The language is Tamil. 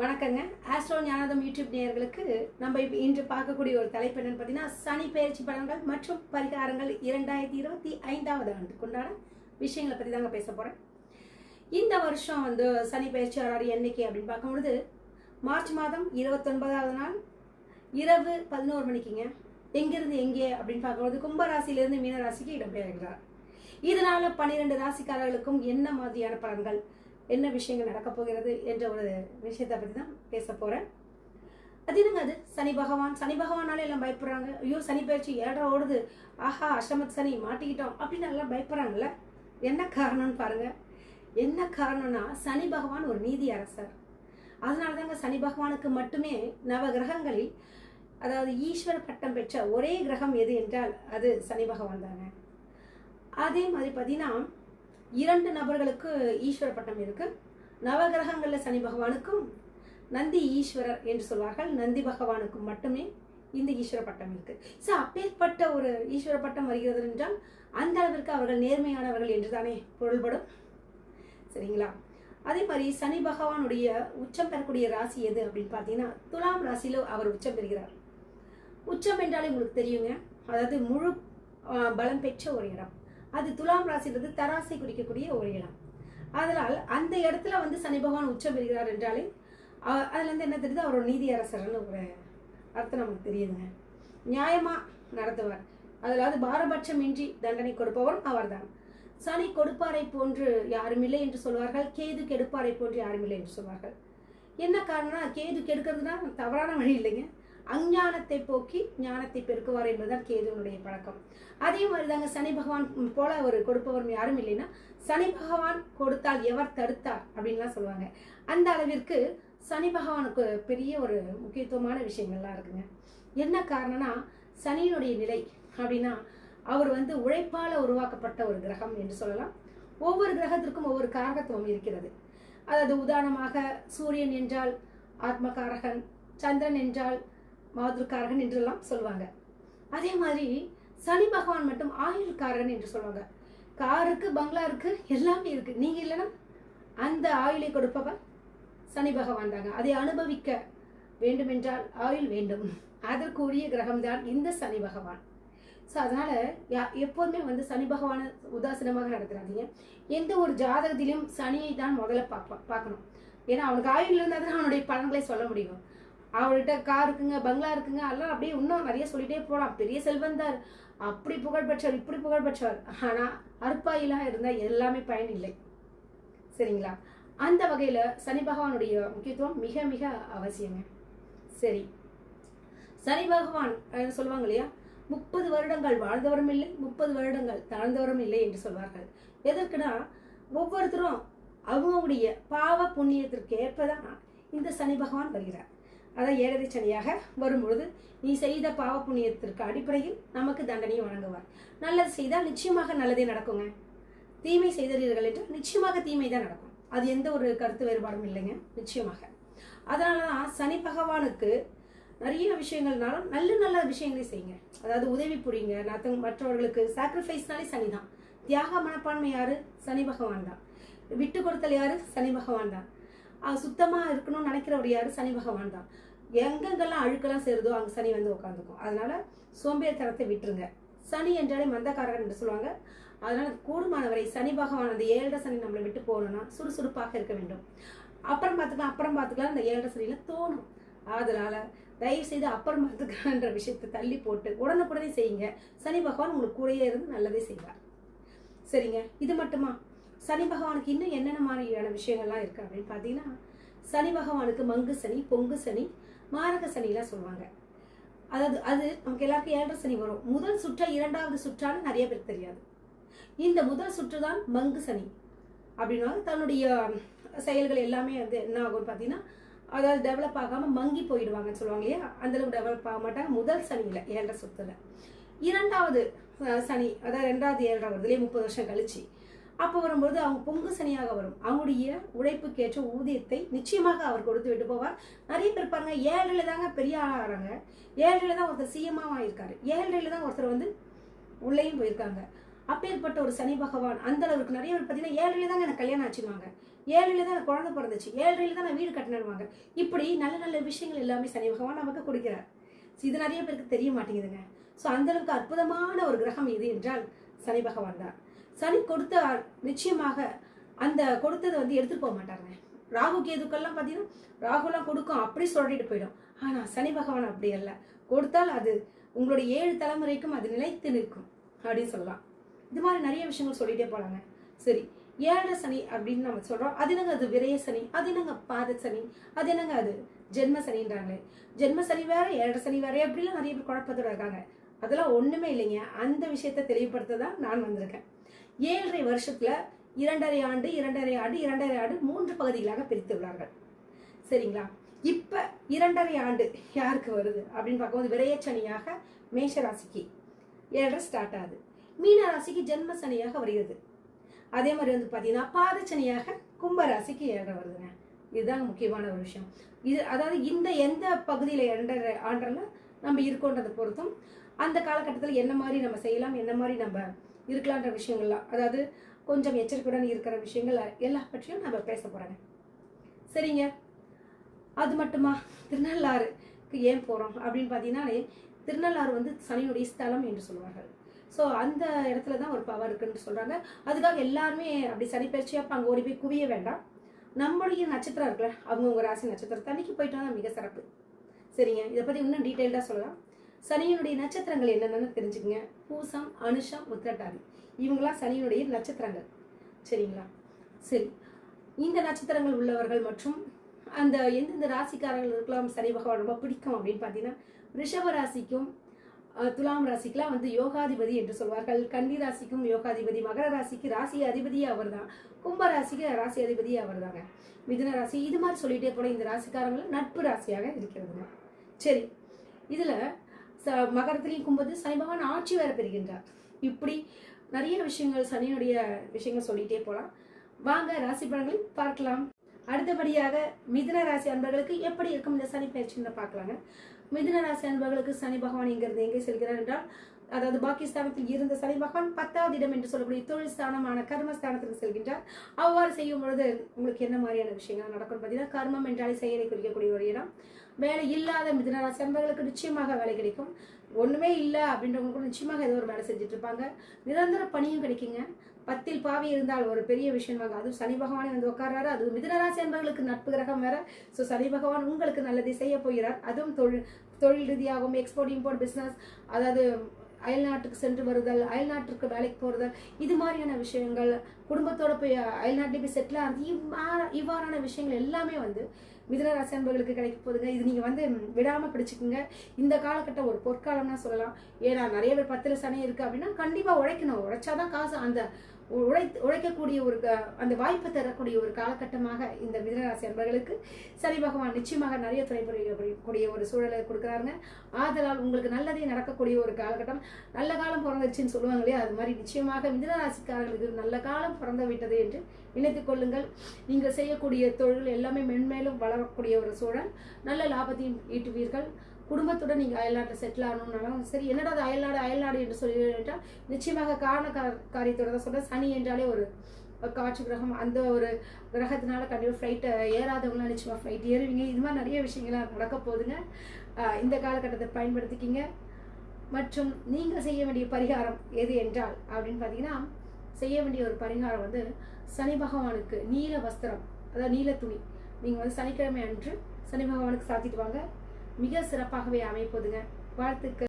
வணக்கங்க. ஆஸ்ட்ரோ ஞானதம் யூடியூப் நேயர்களுக்கு நம்ம இன்று பார்க்கக்கூடிய ஒரு தலைப்பு என்னன்னு பார்த்தீங்கன்னா சனி பயிற்சி பலன்கள் மற்றும் பரிகாரங்கள் இரண்டாயிரத்தி இருபத்தி ஐந்தாவது ஆண்டுக்குண்டான விஷயங்களை பற்றி தாங்க பேச போகிறேன் இந்த வருஷம் வந்து சனி பயிற்சி எண்ணிக்கை என்னைக்கு அப்படின்னு பார்க்கும்பொழுது மார்ச் மாதம் இருபத்தொன்பதாவது நாள் இரவு பதினோரு மணிக்குங்க. எங்கிருந்து எங்கே அப்படின்னு பார்க்கும்போது கும்பராசியிலிருந்து மீனராசிக்கு இடம்பெயர்கிறார். இதனால பன்னிரெண்டு ராசிக்காரர்களுக்கும் என்ன மாதிரியான பலன்கள் என்ன விஷயங்கள் நடக்கப் போகிறது என்ற ஒரு விஷயத்தை பற்றி தான் பேச போகிறேன் அது என்னங்க அது சனி பகவான் சனி பகவானாலே எல்லாம் பயப்படுறாங்க. ஐயோ சனி பயிற்சி ஏழரை ஓடுது. ஆஹா அஷமத் சனி மாட்டிக்கிட்டோம் அப்படின்னு எல்லாம் பயப்படுறாங்கல்ல? என்ன காரணம்னு பாருங்க. என்ன காரணம்னா சனி பகவான் ஒரு நீதி அரசர் அதனால தாங்க சனி பகவானுக்கு மட்டுமே நவ கிரகங்களில் அதாவது ஈஸ்வர பட்டம் பெற்ற ஒரே கிரகம் எது என்றால் அது சனி பகவான் தாங்க. அதே மாதிரி பார்த்தீங்கன்னா இரண்டு நபர்களுக்கு ஈஸ்வர பட்டம் இருக்கு. நவகிரகங்களில் சனி பகவானுக்கும் நந்தி ஈஸ்வரர் என்று சொல்வார்கள். நந்தி பகவானுக்கும் மட்டுமே இந்த ஈஸ்வர பட்டம் இருக்கு. ஸோ அப்பேற்பட்ட ஒரு ஈஸ்வர பட்டம் வருகிறது என்றால் அந்த அளவிற்கு அவர்கள் நேர்மையானவர்கள் என்று தானே பொருள்படும். சரிங்களா? அதே மாதிரி சனி பகவானுடைய உச்சம் பெறக்கூடிய ராசி எது அப்படின்னு பார்த்தீங்கன்னா துலாம் ராசியில அவர் உச்சம் பெறுகிறார். உச்சம் என்றாலே உங்களுக்கு தெரியுங்க. அதாவது முழு பலம் பெற்ற ஒரு இடம். அது துலாம் ராசின்றது தராசை குறிக்கக்கூடிய ஒரு இடம். அதனால் அந்த இடத்துல வந்து சனி பகவான் உச்சம் பெறுகிறார் என்றாலே அதுலேருந்து அதுல இருந்து என்ன தெரியுது? அவர் ஒரு நீதி அரசர்னு ஒரு அர்த்தம் நமக்கு தெரியுதுங்க. நியாயமா நடத்துவார் அதாவது பாரபட்சமின்றி தண்டனை கொடுப்பவரும் அவர்தான். சனி கொடுப்பாரை போன்று யாருமில்லை என்று சொல்வார்கள். கேது கெடுப்பாரை போன்று யாருமில்லை என்று சொல்வார்கள். என்ன காரணம்னா கேது கெடுக்கிறதுனா தவறான வழி இல்லைங்க. அஞ்ஞானத்தை போக்கி ஞானத்தை பெருக்குவார் என்பதுதான் கேதுவனுடைய பழக்கம். அதே மாதிரி தாங்க சனி பகவான் போல ஒரு கொடுப்பவர் யாரும் இல்லைன்னா சனி பகவான் கொடுத்தால் எவர் தடுத்தார் அப்படின்லாம் சொல்லுவாங்க. அந்த அளவிற்கு சனி பகவானுக்கு பெரிய ஒரு முக்கியத்துவமான விஷயங்கள்லாம் இருக்குங்க. என்ன காரணம்னா சனியினுடைய நிலை அப்படின்னா அவர் வந்து உழைப்பால் உருவாக்கப்பட்ட ஒரு கிரகம் என்று சொல்லலாம். ஒவ்வொரு கிரகத்திற்கும் ஒவ்வொரு காரகத்துவம் இருக்கிறது. அதாவது உதாரணமாக சூரியன் என்றால் ஆத்மகாரகன் சந்திரன் என்றால் மாதுர்காரகன் என்றெல்லாம் சொல்லுவாங்க அதே மாதிரி சனி பகவான் மட்டும் ஆயுள்காரகன் என்று சொல்லுவாங்க காருக்கு பங்களா இருக்கு எல்லாமே இருக்கு. நீங்க இல்லைன்னா அந்த ஆயுளை கொடுப்பவர் சனி பகவான் தாங்க. அதை அனுபவிக்க வேண்டுமென்றால் ஆயுள் வேண்டும். அதற்குரிய கிரகம்தான் இந்த சனி பகவான். ஸோ அதனால யா- எப்போதுமே வந்து சனி பகவானை உதாசீனமாக நடத்துறாதீங்க. எந்த ஒரு ஜாதகத்திலையும் சனியை தான் முதல்ல பார்ப்போம் பார்க்கணும். ஏன்னா அவனுக்கு ஆயுள் இருந்தால் தான் அவனுடைய பலன்களை சொல்ல முடியும். அவர்கிட்ட கார் இருக்குங்க பங்களா இருக்குங்க எல்லாம் அப்படியே இன்னும் நிறைய சொல்லிட்டே போகலாம் பெரிய செல்வந்தார் அப்படி புகழ்பெற்றவர் இப்படி புகழ்பெற்றவர் ஆனால் அற்பாயிலாக இருந்தால் எல்லாமே பயன் இல்லை. சரிங்களா? அந்த வகையில் சனி பகவானுடைய முக்கியத்துவம் மிக மிக அவசியங்க. சரி. சனி பகவான் சொல்லுவாங்க இல்லையா? முப்பது வருடங்கள் வாழ்ந்தவரும் இல்லை முப்பது வருடங்கள் தாழ்ந்தவரும் இல்லை என்று சொல்வார்கள். எதற்குனா ஒவ்வொருத்தரும் அவங்களுடைய பாவ புண்ணியத்திற்கு ஏற்பதான் இந்த சனி பகவான் வருகிறார். அதான் ஏழரை சனியாக வரும்பொழுது நீ செய்த பாவ புண்ணியத்திற்கு அடிப்படையில் நமக்கு தண்டனையை வழங்குவார். நல்லது செய்தால் நிச்சயமாக நல்லதே நடக்குங்க. தீமை செய்தீர்கள் என்றால் நிச்சயமாக தீமை தான் நடக்கும். அது எந்த ஒரு கருத்து வேறுபாடும் இல்லைங்க. நிச்சயமாக. அதனால தான் சனி பகவானுக்கு நிறைய விஷயங்கள்னாலும் நல்ல நல்ல விஷயங்களை செய்யுங்க. அதாவது உதவி புரியுங்க. மத்த- மற்றவர்களுக்கு சாக்ரிஃபைஸ்னாலே சனி தான். தியாக மனப்பான்மை யாரு? சனி பகவான் தான். விட்டு கொடுத்தல் யாரு? சனி பகவான் தான். சுத்தமாக இருக்கணும்னு நினைக்கிறவர் யார்? சனி பகவான் தான். எங்கெங்கெல்லாம் அழுக்கெல்லாம் சேருதோ அங்கே சனி வந்து உட்காந்துக்கும் அதனால சோம்பேறித்தனத்தை விட்டுருங்க. சனி என்றாலே மந்தக்காரகன் என்று சொல்லுவாங்க. அதனால கூடுமானவரை சனி பகவான் அந்த ஏழரை சனி நம்மளை விட்டு போகணும்னா சுறுசுறுப்பாக இருக்க வேண்டும். அப்புறம் பார்த்துக்கலாம் அப்புறம் பார்த்துக்கலாம் அந்த ஏழரை சனியில் தோணும். அதனால தயவு செய்து அப்புறம் பார்த்துக்கலான்ற விஷயத்தை தள்ளி போட்டு உடனுக்குடனே செய்யுங்க. சனி பகவான் உங்களுக்கு கூடயே இருந்து நல்லதே செய்வார். சரிங்க இது மட்டுமா? சனி பகவானுக்கு இன்னும் என்னென்ன மாதிரியான விஷயங்கள்லாம் இருக்கு அப்படின்னு பார்த்தீங்கன்னா சனி பகவானுக்கு மங்கு சனி பொங்கு சனி மாரக சனிலாம் சொல்லுவாங்க. அதாவது அது நமக்கு எல்லாருக்கும் ஏழரை சனி வரும். முதல் சுற்றா இரண்டாவது சுற்றான்னு நிறைய பேருக்கு தெரியாது. இந்த முதல் சுற்று தான் மங்கு சனி அப்படின்னா தன்னுடைய செயல்கள் எல்லாமே வந்து என்ன ஆகும்னு பார்த்தீங்கன்னா அதாவது டெவலப் ஆகாம மங்கி போயிடுவாங்கன்னு சொல்லுவாங்க இல்லையா? அந்தளவுக்கு டெவலப் ஆக மாட்டாங்க முதல் சனியில ஏழரை சுற்றுல இரண்டாவது சனி அதாவது ரெண்டாவது ஏழரை வருதுலேயே முப்பது வருஷம் கழிச்சு அப்போ வரும்போது அவங்க பொங்கு சனியாக வரும். அவங்களுடைய உழைப்புக்கேற்ற ஊதியத்தை நிச்சயமாக அவர் கொடுத்து விட்டு போவார். நிறைய பேர் பாருங்க ஏழரைல தாங்க பெரிய ஆளாகிறாங்க ஏழையில் தான் ஒருத்தர் சிஎம்மாக ஆயிருக்காரு ஏழரைல தான் ஒருத்தர் வந்து உள்ளேயும் போயிருக்காங்க. அப்பேற்பட்ட ஒரு சனி பகவான் அந்த அளவுக்கு நிறைய பேர் பார்த்தீங்கன்னா ஏழரைல தாங்க எனக்கு கல்யாணம் ஆச்சுவாங்க ஏழரையில தான் எனக்கு குழந்தை பிறந்துச்சு. ஏழரையில தான் நான் வீடு கட்டினடுவாங்க இப்படி நல்ல நல்ல விஷயங்கள் எல்லாமே சனி பகவான் நமக்கு கொடுக்கிறார். இது நிறைய பேருக்கு தெரிய மாட்டேங்குதுங்க. ஸோ அந்த அளவுக்கு அற்புதமான ஒரு கிரகம் இது என்றால் சனி பகவான் தான். சனி கொடுத்த நிச்சயமாக அந்த கொடுத்ததை வந்து எடுத்துட்டு போக மாட்டாங்க ராகு கேதுக்கெல்லாம் பார்த்தீங்கன்னா ராகுலாம் கொடுக்கும் அப்படி சொல்லிட்டு போயிடும். ஆனால் சனி பகவான் அப்படி அல்ல. கொடுத்தால் அது உங்களுடைய ஏழு தலைமுறைக்கும் அது நிலைத்து நிற்கும் அப்படின்னு சொல்லலாம். இது மாதிரி நிறைய விஷயங்கள் சொல்லிட்டே போகலாங்க சரி ஏழரை சனி அப்படின்னு நம்ம சொல்கிறோம் அது என்னங்க அது விரய சனி? அது என்னங்க பாத சனி? அது என்னங்க அது ஜென்ம சனின்றாங்களே. ஜென்ம சனி வேற ஏழரை சனி வேற எப்படிலாம் நிறைய பேர் குழப்பத்தோட இருக்காங்க. அதெல்லாம் ஒன்றுமே இல்லைங்க. அந்த விஷயத்தை தெளிவுபடுத்த தான் நான் வந்திருக்கேன். ஏழரை வருஷத்துல இரண்டரை ஆண்டு இரண்டரை ஆண்டு இரண்டரை ஆண்டு மூன்று பகுதிகளாக பிரித்துள்ளார்கள் சரிங்களா? இப்ப இரண்டரை ஆண்டு யாருக்கு வருது? அப்படின்னு பார்க்கும்போது விரையச்சனியாக மேஷ ராசிக்கு ஏழரை ஸ்டார்ட் ஆகுது. மீன ராசிக்கு ஜென்ம சனியாக வருகிறது. அதே மாதிரி வந்து பார்த்தீங்கன்னா பாதச்சனியாக கும்ப ராசிக்கு ஏழரை வருதுங்க. இதுதான் முக்கியமான ஒரு விஷயம். இது அதாவது இந்த எந்த பகுதியில் இரண்டரை ஆண்டில் நம்ம இருக்கோன்றதை பொறுத்தும் அந்த காலகட்டத்தில் என்ன மாதிரி நம்ம செய்யலாம் என்ன மாதிரி நம்ம இருக்கலான்ற விஷயங்கள்லாம் அதாவது கொஞ்சம் எச்சரிக்கையுடன் இருக்கிற விஷயங்கள் எல்லா பற்றியும் நம்ம பேச போகிறோங்க சரிங்க. அது மட்டுமா? திருநள்ளாறுக்கு ஏன் போகிறோம் அப்படின்னு பார்த்தீங்கன்னாலே திருநள்ளாறு வந்து சனியுடைய ஸ்தலம் என்று சொல்லுவார்கள். ஸோ அந்த இடத்துல தான் ஒரு பவர் இருக்குன்னு சொல்கிறாங்க அதுக்காக எல்லாருமே அப்படி சனி பயிற்சியாக அப்போ அங்கே ஓடி போய் குவிய வேண்டாம். நம்மளுடைய நட்சத்திரம் இருக்குல்ல அவங்கவுங்க ராசி நட்சத்திரத்தை அன்றைக்கி போயிட்டு தான் மிக சிறப்பு. சரிங்க. இதை பற்றி இன்னும் டீட்டெயில்டாக சொல்லலாம். சனியினுடைய நட்சத்திரங்கள் என்னென்னு தெரிஞ்சுக்கங்க. பூசம் அனுஷம் உத்திரட்டாதி. இவங்களாம் சனியினுடைய நட்சத்திரங்கள். சரிங்களா? சரி. இந்த நட்சத்திரங்கள் உள்ளவர்கள் மற்றும் அந்த எந்தெந்த ராசிக்காரர்கள் இருக்கலாம் சனி பகவான் ரொம்ப பிடிக்கும் அப்படின்னு பார்த்தீங்கன்னா ரிஷப ராசிக்கும் துலாம் ராசிக்கெல்லாம் வந்து யோகாதிபதி என்று சொல்வார்கள். கன்னி ராசிக்கும் யோகாதிபதி மகர ராசிக்கு ராசி அதிபதியே அவர் தான் கும்ப ராசிக்கு ராசி அதிபதியே அவர் தாங்க மிதுன ராசி இது மாதிரி சொல்லிட்டே போன இந்த ராசிக்காரங்களும் நட்பு ராசியாக இருக்கிறதுங்க. சரி. இதில் மகரத்திலையும் கும்பது சனி பகவான் ஆட்சி வேற பெறுகின்றார். இப்படி நிறைய விஷயங்கள் சனியுடைய விஷயங்கள் சொல்லிட்டே போகலாம் வாங்க ராசி பலன்களை பார்க்கலாம். அடுத்தபடியாக மிதுன ராசி அன்பர்களுக்கு எப்படி இருக்கும் இந்த சனி பயிற்சின்னு பார்க்கலாங்க. மிதுன ராசி அன்பர்களுக்கு சனி பகவான் இங்கிருந்து எங்கே செல்கிறார் என்றால் அதாவது பாகிஸ்தானத்தில் இருந்த சனி பகவான் பத்தாவது இடம் என்று சொல்லக்கூடிய தொழில் ஸ்தானமான கர்மஸ்தானத்திற்கு செல்கின்றார். அவ்வாறு செய்யும் பொழுது உங்களுக்கு என்ன மாதிரியான விஷயங்கள் நடக்கும் பார்த்தீங்கன்னா கர்மம் என்றாலே செயலை குறிக்கக்கூடிய ஒரு இடம். வேலை இல்லாத மிதுன ராசி நிச்சயமாக வேலை கிடைக்கும். ஒண்ணுமே இல்லை அப்படின்றவங்க நிச்சயமாக ஏதோ ஒரு வேலை செஞ்சுட்டு இருப்பாங்க. நிரந்தர பணியும் கிடைக்குங்க. பத்தில் பாவி இருந்தால் ஒரு பெரிய விஷயம் வாங்க. அதுவும் சனி பகவானே வந்து உட்கார்றாரு. அதுவும் மிதுனராசி என்பவர்களுக்கு நட்பு கிரகம் வேற. ஸோ சனி பகவான் உங்களுக்கு நல்லதை செய்ய போகிறார். அதுவும் தொழில் தொழில் ரீதியாகவும் எக்ஸ்போர்ட் இம்போர்ட் பிஸ்னஸ் அதாவது அயல்நாட்டுக்கு சென்று வருதல் அயல்நாட்டுக்கு வேலைக்கு போறதல் இது மாதிரியான விஷயங்கள் குடும்பத்தோட போய் அயல்நாட்டில் போய் செட்டில் ஆகிறது இவ்வாறு இவ்வாறான விஷயங்கள் எல்லாமே வந்து மிதனராசி அன்பர்களுக்கு கிடைக்க போகுதுங்க. இது நீங்கள் வந்து விடாமல் பிடிச்சிக்குங்க. இந்த காலகட்டம் ஒரு பொற்காலம்னா சொல்லலாம். ஏன்னா நிறைய பேர் பத்தில் சனி இருக்குது அப்படின்னா கண்டிப்பாக உழைக்கணும். உழைச்சாதான் காசு அந்த உழை உழைக்கக்கூடிய ஒரு க- அந்த வாய்ப்பை தரக்கூடிய ஒரு காலகட்டமாக இந்த மிதனராசி அன்பர்களுக்கு சனி பகவான் நிச்சயமாக நிறைய துணை புரியக்கூடிய ஒரு சூழலை கொடுக்குறாருங்க. ஆதலால் உங்களுக்கு நல்லதே நடக்கக்கூடிய ஒரு காலகட்டம். நல்ல காலம் பிறந்துச்சுன்னு சொல்லுவாங்க இல்லையா? அது மாதிரி நிச்சயமாக மிதனராசிக்காரர்களுக்கு நல்ல காலம் பிறந்து விட்டது என்று நினைத்துக் கொள்ளுங்கள். நீங்கள் செய்யக்கூடிய தொழில் எல்லாமே மென்மேலும் வளரக்கூடிய ஒரு சூழல். நல்ல லாபத்தையும் ஈட்டுவீர்கள். குடும்பத்துடன் நீங்கள் அயல்நாட்டில் செட்டில் ஆகணும்னாலும் சரி என்னடா அது அயல்நாடு அயல்நாடு என்று சொல்லி என்றால் நிச்சயமாக காரண காரியத்தோட தான் சொல்கிறேன் சனி என்றாலே ஒரு காற்று கிரகம். அந்த ஒரு கிரகத்தினால கண்டிப்பாக ஃப்ளைட்டை ஏறாதவங்களாம் நிச்சயமாக ஃப்ளைட் ஏறுவீங்க. இது மாதிரி நிறைய விஷயங்கள்லாம் நடக்க போகுதுங்க. இந்த காலகட்டத்தை பயன்படுத்திக்கிங்க. மற்றும் நீங்கள் செய்ய வேண்டிய பரிகாரம் எது என்றால் அப்படின்னு பார்த்தீங்கன்னா செய்ய வேண்டிய ஒரு பரிகாரம் வந்து சனி பகவானுக்கு நீல வஸ்திரம் அதாவது நீல துணி. நீங்கள் வந்து சனிக்கிழமை அன்று சனி பகவானுக்கு சாத்திட்டு வாங்க. மிக சிறப்பாகவே அமைப்பதுங்க. வாழ்த்துக்கள்.